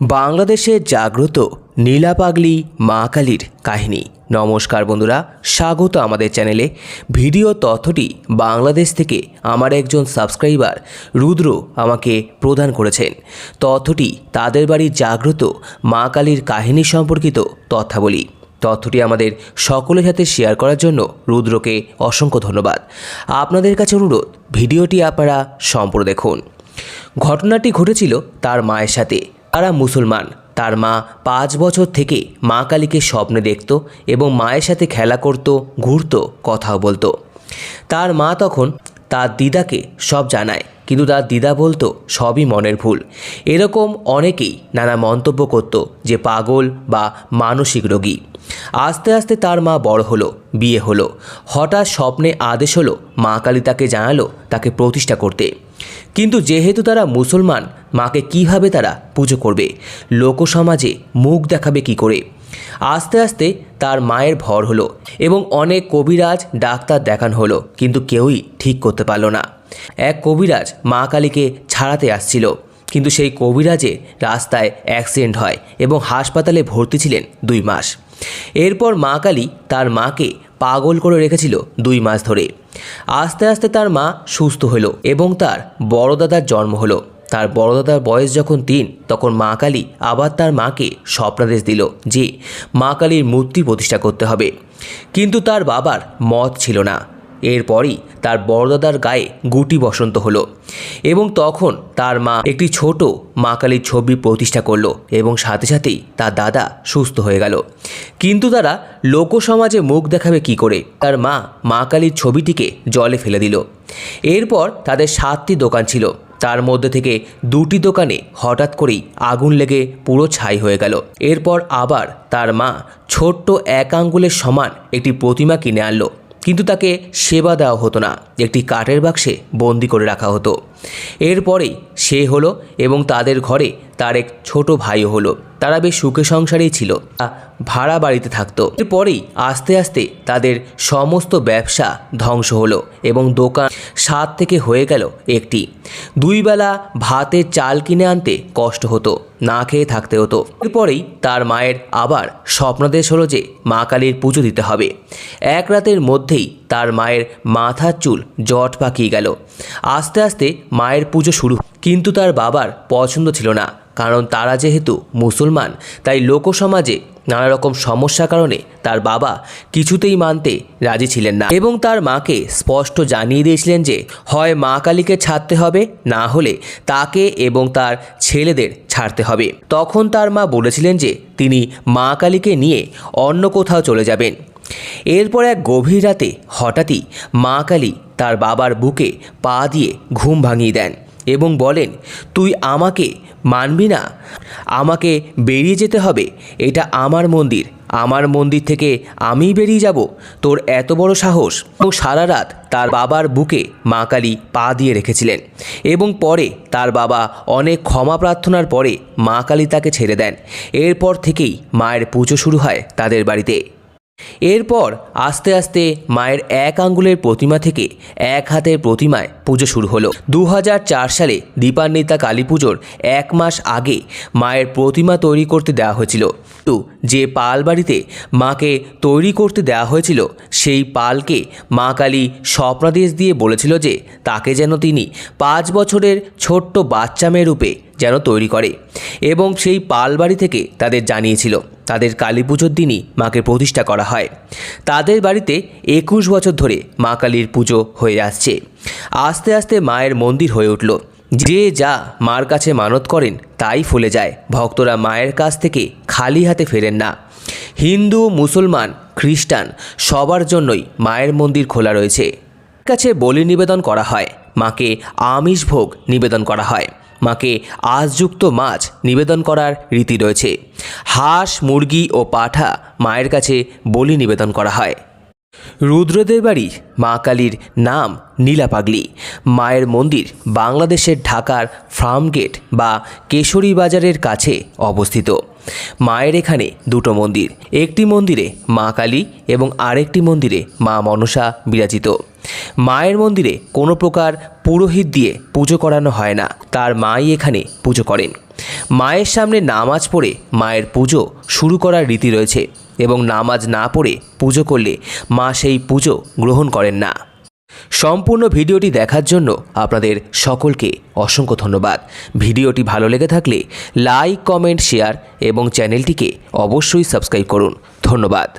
বাংলাদেশে জাগ্রত নীলা নীলাপাগলি মা কালীর কাহিনী। নমস্কার বন্ধুরা, স্বাগত আমাদের চ্যানেলে। ভিডিও তথ্যটি বাংলাদেশ থেকে আমার একজন সাবস্ক্রাইবার রুদ্র আমাকে প্রদান করেছেন। তথ্যটি তাদের বাড়ির জাগ্রত মা কালীর কাহিনী সম্পর্কিত তথ্যাবলী। তথ্যটি আমাদের সকলের সাথে শেয়ার করার জন্য রুদ্রকে অসংখ্য ধন্যবাদ। আপনাদের কাছে অনুরোধ, ভিডিওটি আপনারা সম্পূর্ণ দেখুন। ঘটনাটি ঘটেছিল তার মায়ের সাথে। তারা মুসলমান। তার মা পাঁচ বছর থেকে মা কালীকে স্বপ্নে দেখত এবং মায়ের সাথে খেলা করত, ঘুরত, কথাও বলতো। তার মা তখন তার দিদাকে সব জানায়, কিন্তু তার দিদা বলতো, সবই মনের ভুল। এরকম অনেকেই নানা মন্তব্য করত যে পাগল বা মানসিক রোগী। আস্তে আস্তে তার মা বড় হলো, বিয়ে হলো। হঠাৎ স্বপ্নে আদেশ হলো, মা কালী তাকে জানালো, তাকে প্রতিষ্ঠা করতে। কিন্তু যেহেতু তারা মুসলমান, মাকে কীভাবে তারা পুজো করবে? লোকসমাজে মুখ দেখাবে কি করে? আস্তে আস্তে তার মায়ের ভর হলো এবং অনেক কবিরাজ ডাক্তার দেখানো হলো, কিন্তু কেউই ঠিক করতে পারল না। এক কবিরাজ মা কালীকে ছাড়াতে আসছিল, কিন্তু সেই কবিরাজের রাস্তায় অ্যাক্সিডেন্ট হয় এবং হাসপাতালে ভর্তি ছিলেন দুই মাস। এরপর মা কালী তার মাকে পাগল করে রেখেছিল দুই মাস ধরে। আস্তে আস্তে তার মা সুস্থ হল এবং তার বড়দাদার জন্ম হলো। তার বড়দাদার বয়স যখন তিন, তখন মা কালী আবার তার মাকে স্বপ্নাদেশ দিল যে মা কালীর মূর্তি প্রতিষ্ঠা করতে হবে। কিন্তু তার বাবার মত ছিল না। এরপরই তার বড়দাদার গায়ে গুটি বসন্ত হলো এবং তখন তার মা একটি ছোট মা কালীর ছবি প্রতিষ্ঠা করল এবং সাথে সাথেই তার দাদা সুস্থ হয়ে গেল। কিন্তু তারা লোকসমাজে মুখ দেখাবে কি করে? তার মা মা কালীর ছবিটিকে জলে ফেলে দিল। এরপর তাদের সাতটি দোকান ছিল। তার মধ্যে থেকে দুটি দোকানে হঠাৎ করেই আগুন লেগে পুরো ছাই হয়ে গেল। এরপর আবার তার মা ছোট্ট এক আঙ্গুলের সমান একটি প্রতিমা কিনে আনলো। কিন্তু তাকে সেবা দেওয়া হতো না, একটি কাঠের বাক্সে বন্দি করে রাখা হতো। এরপরেই সে হলো এবং তাদের ঘরে তার এক ছোট ভাইও হলো। তারা বেশ সুখে সংসারেই ছিল। ভাড়া বাড়িতে থাকতো। এরপরেই আস্তে আস্তে তাদের সমস্ত ব্যবসা ধ্বংস হলো এবং দোকান সাত থেকে হয়ে গেল একটি। দুই বেলা ভাতের চাল কিনে আনতে কষ্ট হতো, না খেয়ে থাকতে হতো। এরপরেই তার মায়ের আবার স্বপ্নদেশ হলো যে মা কালীর পুজো দিতে হবে। এক রাতের মধ্যেই তার মায়ের মাথার চুল জট পাকিয়ে গেল। আস্তে আস্তে মায়ের পুজো শুরু। কিন্তু তার বাবার পছন্দ ছিল না। কারণ তারা যেহেতু মুসলমান, তাই লোকসমাজে নানা রকম সমস্যার কারণে তার বাবা কিছুতেই মানতে রাজি ছিলেন না এবং তার মাকে স্পষ্ট জানিয়ে দিয়েছিলেন যে, হয় মা কালীকে ছাড়তে হবে, না হলে তাকে এবং তার ছেলেদের ছাড়তে হবে। তখন তার মা বলেছিলেন যে, তিনি মা কালীকে নিয়ে অন্য কোথাও চলে যাবেন। এরপর এক গভীর রাতে হঠাৎই মা কালী তার বাবার বুকে পা দিয়ে ঘুম ভাঙিয়ে দেন। এবং বলেন, তুই আমাকে মানবি না? আমাকে বেরিয়ে যেতে হবে। এটা আমার মন্দির। আমার মন্দির থেকে আমিই বেরিয়ে যাব। তোর এত বড় সাহস। এবং সারা রাত তার বাবার বুকে মা কালী পা দিয়ে রেখেছিলেন এবং পরে তার বাবা অনেক ক্ষমা প্রার্থনার পরে মা কালী তাকে ছেড়ে দেন। এরপর থেকেই মায়ের পুজো শুরু হয় তাদের বাড়িতে। এরপর আস্তে আস্তে মায়ের এক আঙ্গুলের প্রতিমা থেকে এক হাতের প্রতিমায় পুজো শুরু হলো। দু হাজার চার সালে দীপান্বিতা কালী পুজোর এক মাস আগে মায়ের প্রতিমা তৈরি করতে দেওয়া হয়েছিল। তো যে পাল বাড়িতে মাকে তৈরি করতে দেওয়া হয়েছিল, সেই পালকে মা কালী স্বপ্নাদেশ দিয়ে বলেছিল যে তাকে যেন তিনি পাঁচ বছরের ছোট্ট বাচ্চা মেয়ে রূপে যেন তৈরি করে এবং সেই পাল বাড়ি থেকে তাদের জানিয়েছিল। তাদের কালী পুজোর দিনই মাকে প্রতিষ্ঠা করা হয়। তাদের বাড়িতে একুশ বছর ধরে মা কালীর পুজো হয়ে আসছে। আস্তে আস্তে মায়ের মন্দির হয়ে উঠল। যে যা মার কাছে মানত করেন তাই ফলে যায়। ভক্তরা মায়ের কাছ থেকে খালি হাতে ফেরেন না। হিন্দু, মুসলমান, খ্রিস্টান সবার জন্যই মায়ের মন্দির খোলা রয়েছে। কাছে বলি নিবেদন করা হয়। মাকে আমিষ ভোগ নিবেদন করা হয়। মাকে আঁশযুক্ত মাছ নিবেদন করার রীতি রয়েছে। হাঁস, মুরগি ও পাঠা মায়ের কাছে বলি নিবেদন করা হয়। রুদ্রদের বাড়ি মা কালীর নাম নীলা পাগলি মায়ের মন্দির বাংলাদেশের ঢাকার ফার্মগেট বা কেশরী বাজারের কাছে অবস্থিত। মায়ের এখানে দুটো মন্দির, একটি মন্দিরে মা কালী এবং আরেকটি মন্দিরে মা মনসা বিরাজিত। মায়ের মন্দিরে কোনো প্রকার পুরোহিত দিয়ে পুজো করানো হয় না। তার মাই এখানে পুজো করেন। মায়ের সামনে নামাজ পড়ে মায়ের পুজো শুরু করার রীতি রয়েছে এবং নামাজ না পড়ে পুজো করলে মা সেই পুজো গ্রহণ করেন না। সম্পূর্ণ ভিডিওটি দেখার জন্য আপনাদের সকলকে অসংখ্য ধন্যবাদ। ভিডিওটি ভালো লেগে থাকলে লাইক, কমেন্ট, শেয়ার এবং চ্যানেলটিকে অবশ্যই সাবস্ক্রাইব করুন। ধন্যবাদ।